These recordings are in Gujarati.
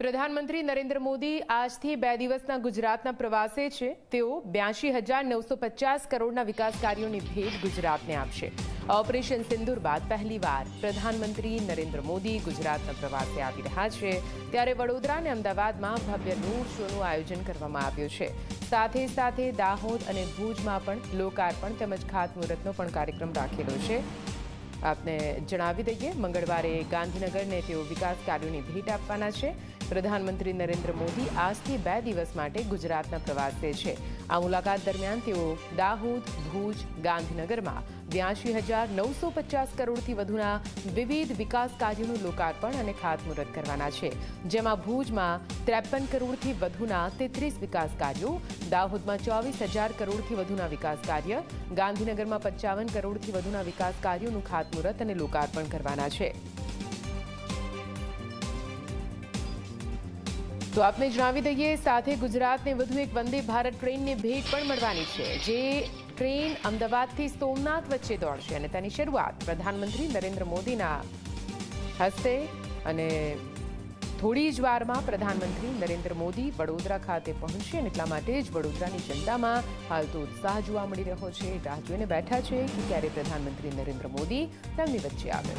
પ્રધાનમંત્રી નરેન્દ્ર મોદી આજથી બે દિવસના ગુજરાતના પ્રવાસે છે. તેઓ બ્યાસી હજાર નવસો પચાસ કરોડના વિકાસ કાર્યોની ભેટ ગુજરાતને આપશે. ઓપરેશન સિંદુર બાદ પહેલીવાર પ્રધાનમંત્રી નરેન્દ્ર મોદી ગુજરાતના પ્રવાસે આવી રહ્યા છે. ત્યારે વડોદરા અને અમદાવાદમાં ભવ્ય રોડ શોનું આયોજન કરવામાં આવ્યું છે. સાથે સાથે દાહોદ અને ભુજમાં પણ લોકાર્પણ તેમજ ખાતમુહૂર્તનો પણ કાર્યક્રમ રાખેલો છે. આપને જણાવી દઈએ, મંગળવારે ગાંધીનગરને તેઓ વિકાસ કાર્યોની ભેટ આપવાના છે. પ્રધાનમંત્રી નરેન્દ્ર મોદી આજથી બે દિવસ માટે ગુજરાતના પ્રવાસે છે. આ મુલાકાત દરમિયાન તેઓ દાહોદ, ભુજ, ગાંધીનગરમાં બ્યાસી હજાર નવસો પચાસ કરોડથી વધુના વિવિધ વિકાસ કાર્યોનું લોકાર્પણ અને ખાતમુહૂર્ત કરવાના છે. જેમાં ભુજમાં ત્રેપન કરોડથી વધુના તેત્રીસ વિકાસ કાર્યો, દાહોદમાં ચોવીસ હજાર કરોડથી વધુના વિકાસ કાર્ય, ગાંધીનગરમાં પંચાવન કરોડથી વધુના વિકાસ કાર્યોનું ખાતમુહૂર્ત અને લોકાર્પણ કરવાના છે. તો આપને જણાવી દઈએ, સાથે ગુજરાતને વધુ એક વંદે ભારત ટ્રેનની ભેટ પણ મળવાની છે. જે ટ્રેન અમદાવાદથી સોમનાથ વચ્ચે દોડશે અને તેની શરૂઆત પ્રધાનમંત્રી નરેન્દ્ર મોદીના હસ્તે અને થોડી જ વારમાં પ્રધાનમંત્રી નરેન્દ્ર મોદી વડોદરા ખાતે પહોંચશે અને એટલા માટે જ વડોદરાની જનતામાં હાલ તો ઉત્સાહ જોવા મળી રહ્યો છે. રાહ જોઈને બેઠા છે કે ક્યારે પ્રધાનમંત્રી નરેન્દ્ર મોદી તેમની વચ્ચે આવે.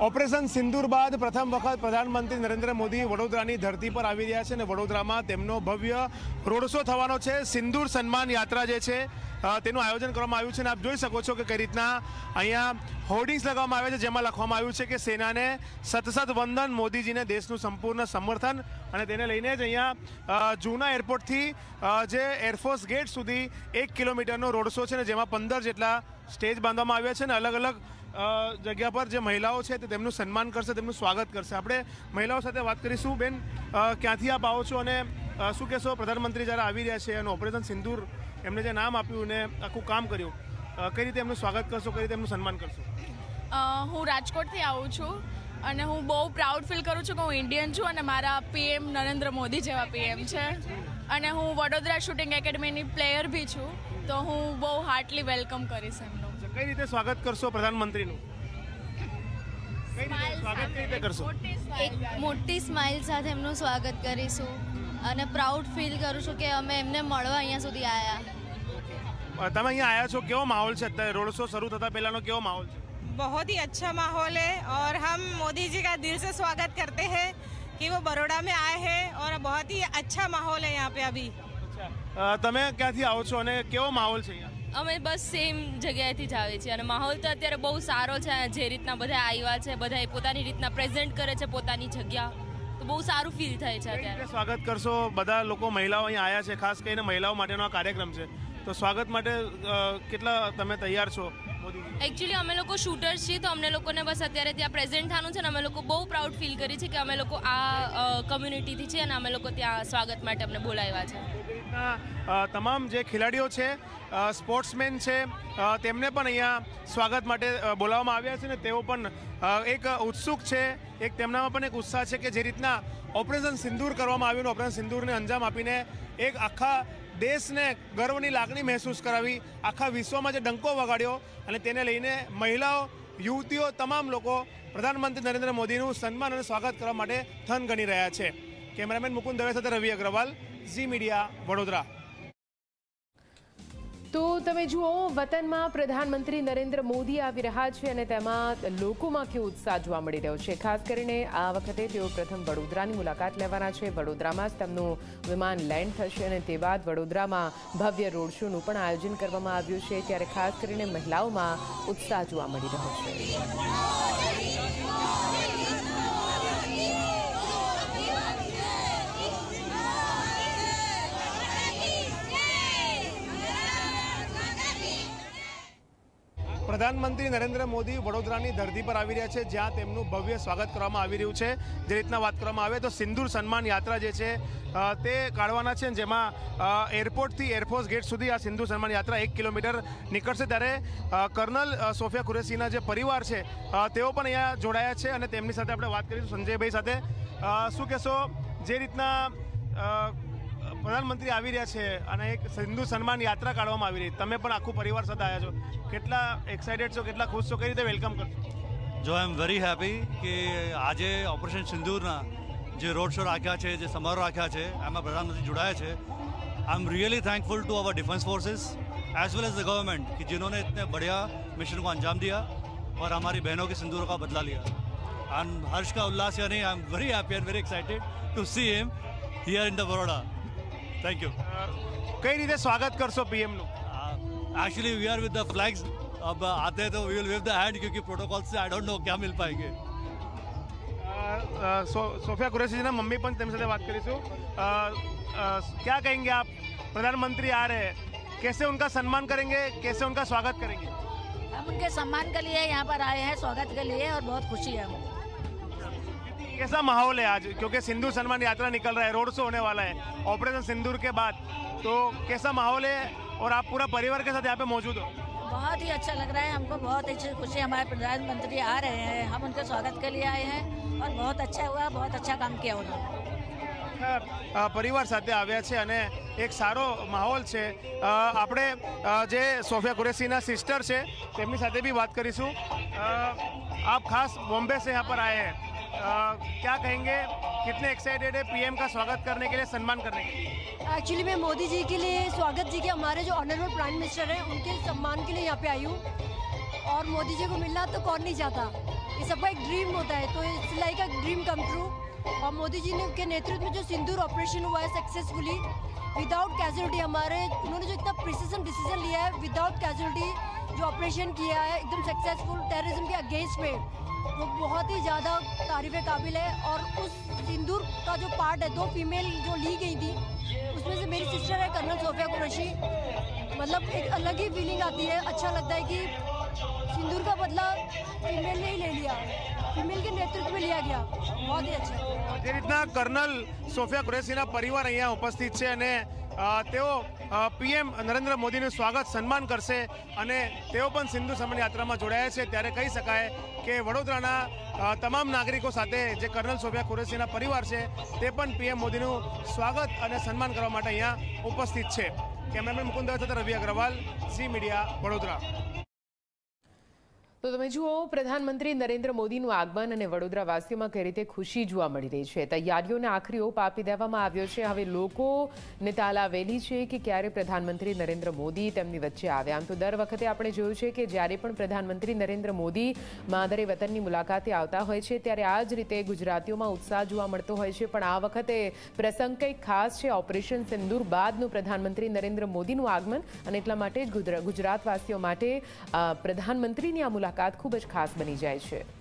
ઓપરેશન સિંદૂર બાદ પ્રથમ વખત પ્રધાનમંત્રી નરેન્દ્ર મોદી વડોદરાની ધરતી પર આવી રહ્યા છે અને વડોદરામાં તેમનો ભવ્ય રોડ શો થવાનો છે. સિંદૂર સન્માન યાત્રા જે છે તેનું આયોજન કરવામાં આવ્યું છે અને આપ જોઈ શકો છો કે કઈ રીતના અહીંયા હોર્ડિંગ્સ લગાવવામાં આવ્યા છે, જેમાં લખવામાં આવ્યું છે કે સેનાને સતસત વંદન મોદીજીને દેશનું સંપૂર્ણ સમર્થન અને તેને લઈને જ અહીંયા જૂના એરપોર્ટથી જે એરફોર્સ ગેટ સુધી એક કિલોમીટરનો રોડ શો છે ને જેમાં પંદર જેટલા સ્ટેજ બાંધવામાં આવ્યા છે ને અલગ અલગ જગ્યા પર જે મહિલાઓ છે તે તેમનું સન્માન કરશે, તેમનું સ્વાગત કરશે. આપણે મહિલાઓ સાથે વાત કરીશું. બેન ક્યાંથી આપ આવો છો અને શું કહેશો? પ્રધાનમંત્રી જ્યારે આવી રહ્યા છે અને ઓપરેશન સિંદૂર એમને જે નામ આપ્યું ને આખું કામ કર્યું કઈ રીતે એમનું સ્વાગત કરશો? કઈ રીતે એમનું સન્માન કરશો? હું રાજકોટથી આવું છું અને હું બહુ પ્રાઉડ ફીલ કરું છું કે હું ઇન્ડિયન છું અને મારા પીએમ નરેન્દ્ર મોદી જેવા પીએમ છે. અને હું વડોદરા શૂટિંગ એકેડમીની પ્લેયર બી છું, તો હું બહુ હાર્ટલી વેલકમ કરીશ એમનું. કઈ રીતે સ્વાગત કરશો પ્રધાનમંત્રીનું કઈ રીતે સ્વાગત કઈ રીતે કરશો એક મોટી સ્માઇલ સાથે એમનું સ્વાગત કરીશું અને પ્રાઉડ ફીલ કરું છું કે અમે એમને મળવા અહીંયા સુધી આવ્યા અ, તમે અહીંયા આવ્યા છો કેવો માહોલ છે અત્યારે રોડ શો શરૂ થતા પહેલાનો કેવો માહોલ છે बहुत ही अच्छा माहौल है और हम मोदी जी का दिल से स्वागत करते हैं कि वो बड़ोड़ा में आए हैं और बहुत ही अच्छा माहौल है यहाँ पे अभी અ, તમે ક્યાંથી આવો છો અને કેવો માહોલ છે અહીંયા અમે બસ સેમ જગ્યાએથી જ આવીએ છીએ અને માહોલ તો અત્યારે બહુ સારો છે જે રીતના બધા આવ્યા છે બધા પોતાની રીતના પ્રેઝન્ટ કરે છે પોતાની જગ્યા. તો બહુ સારું ફીલ થાય છે અત્યારે. સ્વાગત કરશો બધા લોકો મહિલાઓ અહીંયા આવ્યા છે ખાસ કરીને મહિલાઓ માટેનો આ કાર્યક્રમ છે. તો સ્વાગત માટે કેટલા તમે તૈયાર છો? એકચ્યુઅલી અમે લોકો શૂટર્સ છીએ તો અમને લોકોને બસ અત્યારે ત્યાં પ્રેઝન્ટ થવાનું છે ને અમે લોકો બહુ પ્રાઉડ ફીલ કરી છે કે અમે લોકો આ કમ્યુનિટીથી છે અને અમે લોકો ત્યાં સ્વાગત માટે અમને બોલાવ્યા છે. એ તમામ જે ખેલાડીઓ છે સ્પોર્ટ્સમેન છે તેમને પણ અહીંયા સ્વાગત માટે બોલાવવામાં આવ્યા છે ને તેઓ પણ એક ઉત્સુક છે, એક તેમનામાં પણ એક ઉત્સાહ છે કે જે રીતના ઓપરેશન સિંદૂર કરવામાં આવ્યું ઓપરેશન સિંદૂરને અંજામ આપીને એક આખા દેશને ગર્વની લાગણી મહેસૂસ કરાવી, આખા વિશ્વમાં જે ડંકો વગાડ્યો અને તેને લઈને મહિલાઓ, યુવતીઓ, તમામ લોકો પ્રધાનમંત્રી નરેન્દ્ર મોદીનું સન્માન અને સ્વાગત કરવા માટે થન ગણી રહ્યા છે. કેમેરામેન મુકુંદ દવે સાથે રવિ અગ્રવાલ ઝી મીડિયા, વડોદરા. તો તમે જુઓ, વતનમાં પ્રધાનમંત્રી નરેન્દ્ર મોદી આવી રહ્યા છે અને તેમાં લોકોમાં કેવો ઉત્સાહ જોવા મળી રહ્યો છે. ખાસ કરીને આ વખતે તેઓ પ્રથમ વડોદરાની મુલાકાત લેવાના છે. વડોદરામાં જ તેમનું વિમાન લેન્ડ થશે અને તે બાદ વડોદરામાં ભવ્ય રોડ શોનું પણ આયોજન કરવામાં આવ્યું છે. ત્યારે ખાસ કરીને મહિલાઓમાં ઉત્સાહ જોવા મળી રહ્યો છે. પ્રધાનમંત્રી નરેન્દ્ર મોદી વડોદરાની ધરતી પર આવી રહ્યા છે, જ્યાં તેમનું ભવ્ય સ્વાગત કરવામાં આવી રહ્યું છે. જે રીતના વાત કરવામાં આવે તો સિંદૂર સન્માન યાત્રા જે છે તે કાઢવાના છે જેમાં એરપોર્ટથી એરફોર્સ ગેટ સુધી આ સિંધુ સન્માન યાત્રા એક કિલોમીટર નીકળશે. ત્યારે કર્નલ સોફિયા કુરેશીના જે પરિવાર છે તેઓ પણ અહીંયા જોડાયા છે અને તેમની સાથે આપણે વાત કરીશું સંજયભાઈ સાથે. શું કહેશો? જે રીતના પ્રધાનમંત્રી આવી રહ્યા છે અને એક સિંધુ સન્માન યાત્રા કાઢવામાં આવી રહી તમે પણ આખું પરિવાર સાથે આવ્યા છો કેટલા એક્સાઇટેડ છો કેટલા ખુશ છો કઈ રીતે વેલકમ કરશો જો આઈ એમ વેરી હેપી કે આજે ઓપરેશન સિંદૂરના જે રોડ શો રાખ્યા છે જે સમારોહ રાખ્યા છે એમાં પ્રધાનમંત્રી જોડાયા છે I am really thankful to our defence forces as well as the government कि जिन्होंने इतने बढ़िया मिशन को अंजाम दिया और हमारी बहनों के सिंदूरों का बदला लिया एंड हर्ष का उल्लास यानी I am very happy and very excited to see him here in the Baroda thank you કઈ રીતે સ્વાગત કરશો પીએમનું actually we are with the flags अब आते हैं तो we will wave the hand क्योंकि प्रोटोकॉल से आई डोंट नो क्या मिल पाएंगे સોફિયા કુરેશીજીના મમ્મી પણ તેમની સાથે વાત કરીશું અ, અ, क्या कहेंगे आप प्रधानमंत्री आ रहे हैं कैसे उनका सम्मान करेंगे कैसे उनका स्वागत करेंगे हम उनके सम्मान के लिए यहाँ पर आए हैं स्वागत के लिए और बहुत खुशी है हमको कैसा माहौल है आज क्योंकि सिंदूर सम्मान यात्रा निकल रहा है रोड शो होने वाला है ऑपरेशन सिंदूर के बाद तो कैसा माहौल है और आप पूरा परिवार के साथ यहाँ पे मौजूद हो बहुत ही अच्छा लग रहा है हमको बहुत अच्छी खुशी हमारे प्रधानमंत्री आ रहे हैं हम उनके स्वागत के लिए आए हैं और बहुत अच्छा हुआ बहुत अच्छा काम किया उन्होंने અ, પરિવાર સાથે આવ્યા છે અને એક સારો માહોલ છે અ, આપણે અ, જે સોફિયા કુરેશીના સિસ્ટર છે તેમની સાથે भी बात કરીશું અ, आप खास बॉम्बे से यहाँ पर आए हैं अ, क्या कहेंगे? कितने एक्साइटेड है पीएम का स्वागत करने के लिए, सम्मान करने के लिए? एक्चुअली मैं मोदी जी के लिए, स्वागत जी के हमारे जो ऑनरेबल प्राइम मिनिस्टर हैं, उनके सम्मान के लिए यहाँ पे आई हूँ। और मोदी जी को मिलना तो कौन नहीं चाहता? ये सबका एक ड्रीम होता है तो it's like dream come true और मोदी जी ने, के नेतृत्व में जो सिंदूर ऑपरेशन हुआ है सक्सेसफुली विदाउट कैजुअलिटी हमारे, उन्होंने जो इतना प्रिसीजन डिसीज़न लिया है विदाउट कैजुअलिटी जो ऑपरेशन किया है, एकदम सक्सेसफुल टेररिज्म के अगेंस्ट में वो बहुत ही ज़्यादा तारीफ काबिल है और उस सिंदूर का जो पार्ट है दो फीमेल जो ली गई थी उसमें से मेरी सिस्टर है कर्नल सोफिया कुरैशी मतलब एक अलग ही फीलिंग आती है अच्छा लगता है कि सिंदूर का बदला फीमेल ने ही ले लिया फीमेल के नेतृत्व में लिया गया बहुत ही अच्छा જે રીતના કર્નલ સોફિયા કુરેશીના પરિવાર અહીંયા ઉપસ્થિત છે અને અ, તેઓ પીએમ નરેન્દ્ર મોદીનું સ્વાગત, સન્માન કરશે અને તેઓ પણ સિંધુ સન્માન યાત્રામાં જોડાયા છે. ત્યારે કહી શકાય કે વડોદરાના તમામ નાગરિકો સાથે જે કર્નલ સોફિયા કુરેશીના પરિવાર છે, તે પણ પીએમ મોદીનું સ્વાગત અને સન્માન કરવા માટે અહીંયા ઉપસ્થિત છે. કેમેરામેન મુકુંદ સાથે રવિ અગ્રવાલ, ઝી મીડિયા, વડોદરા. તો તમે જુઓ, પ્રધાનમંત્રી નરેન્દ્ર મોદીનું આગમન અને વડોદરાવાસીઓમાં કઈ રીતે ખુશી જોવા મળી રહી છે. તૈયારીઓને આખરી ઓપ આપી દેવામાં આવ્યો છે. હવે લોકોને તાલાવેલી છે કે ક્યારે પ્રધાનમંત્રી નરેન્દ્ર મોદી તેમની વચ્ચે આવ્યા આમ તો દર વખતે આપણે જોયું છે કે જ્યારે પણ પ્રધાનમંત્રી નરેન્દ્ર મોદી માદરે વતનની મુલાકાતે આવતા હોય છે, ત્યારે આ જ રીતે ગુજરાતીઓમાં ઉત્સાહ જોવા મળતો હોય છે. પણ આ વખતે પ્રસંગ કંઈક ખાસ છે. ઓપરેશન સિંદૂર બાદનું પ્રધાનમંત્રી નરેન્દ્ર મોદીનું આગમન અને એટલા માટે જ ગુજરાતવાસીઓ માટે પ્રધાનમંત્રીની આ મુલાકાત ખૂબ જ ખાસ બની જાય છે.